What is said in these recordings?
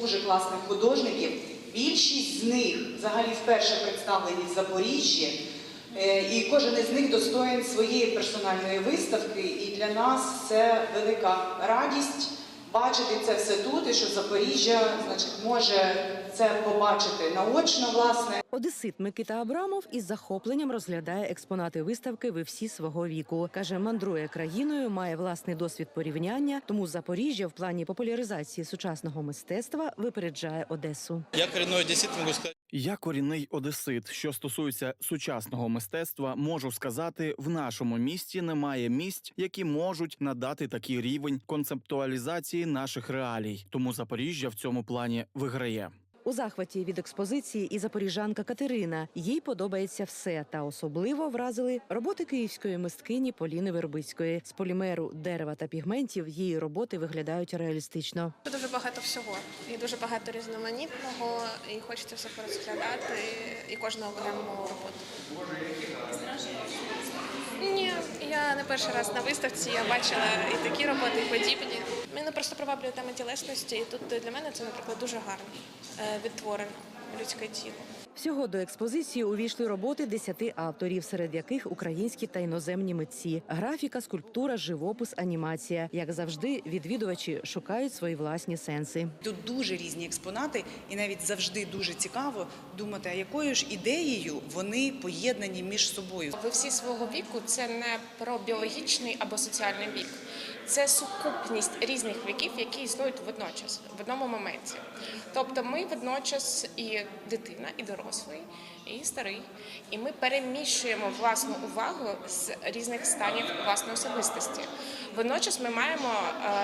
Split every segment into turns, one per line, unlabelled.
дуже класних художників. Більшість з них взагалі вперше представлені в Запоріжжі. Е, І кожен із них достоїн своєї персональної виставки. І для нас це велика радість бачити це все тут, і що Запоріжжя значить, може це побачити наочно, власне.
Одесит Микита Абрамов із захопленням розглядає експонати виставки Ви всі свого віку. каже, мандрує країною, має власний досвід порівняння. Тому Запоріжжя в плані популяризації сучасного мистецтва випереджає Одесу.
Я коренной одессит, могу сказать,
Я корінний одесит. Що стосується сучасного мистецтва, можу сказати, в нашому місті немає місць, які можуть надати такий рівень концептуалізації наших реалій. Тому Запоріжжя в цьому плані виграє.
У захваті від експозиції і запоріжанка Катерина. Їй подобається все, та особливо вразили роботи київської мисткині Поліни Вербицької. З полімеру, дерева та пігментів її роботи виглядають реалістично.
Дуже багато всього і дуже багато різноманітного, і хочеться все порозглядати, і кожну окрему роботу. Ні, я не перший раз на виставці. Я бачила і такі роботи, і подібні. Мене просто приваблює тема тілесності, і тут для мене це, наприклад, дуже гарно е, відтворено людське тіло.
Всього до експозиції увійшли роботи десяти авторів, серед яких українські та іноземні митці, графіка, скульптура, живопис, анімація. Як завжди, відвідувачі шукають свої власні сенси.
Тут дуже різні експонати, і навіть завжди дуже цікаво думати, а якою ж ідеєю вони поєднані між собою.
Ви всі свого віку це не про біологічний або соціальний вік. Це сукупність різних віків, які існують водночас, в одному моменті. Тобто ми водночас і дитина, і дорослий, і старий. І ми переміщуємо власну увагу з різних станів власної особистості. Водночас ми маємо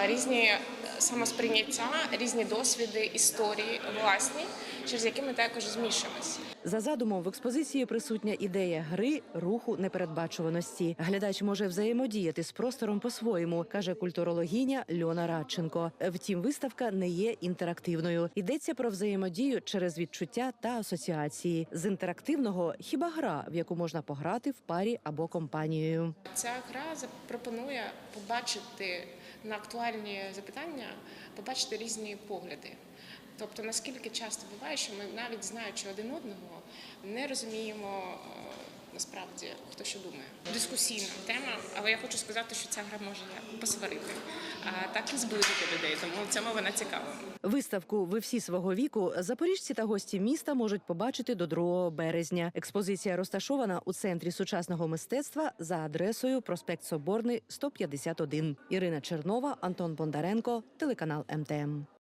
е, різні самосприйняття, різні досвіди, історії власні, через які ми також змішуємося.
За задумом в експозиції присутня ідея гри, руху, непередбачуваності. Глядач може взаємодіяти з простором по-своєму, каже культурологиня Льона Радченко. Втім, виставка не є інтерактивною. Йдеться про взаємодію через відчуття та асоціації. З інтерактивного хіба гра, в яку можна пограти в парі або компанією.
Ця гра запропонує побачити на актуальні запитання, побачити різні погляди. Тобто, наскільки часто буває, що ми навіть знаючи один одного, не розуміємо е, насправді хто що думає. Дискусійна тема, але я хочу сказати, що ця гра може посварити, а так і зблизити людей. Тому в цьому вона цікава.
Виставку Ви всі свого віку запоріжці та гості міста можуть побачити до 2 березня. Експозиція розташована у центрі сучасного мистецтва за адресою проспект Соборний 151. Ірина Чернова, Антон Бондаренко, телеканал МТМ.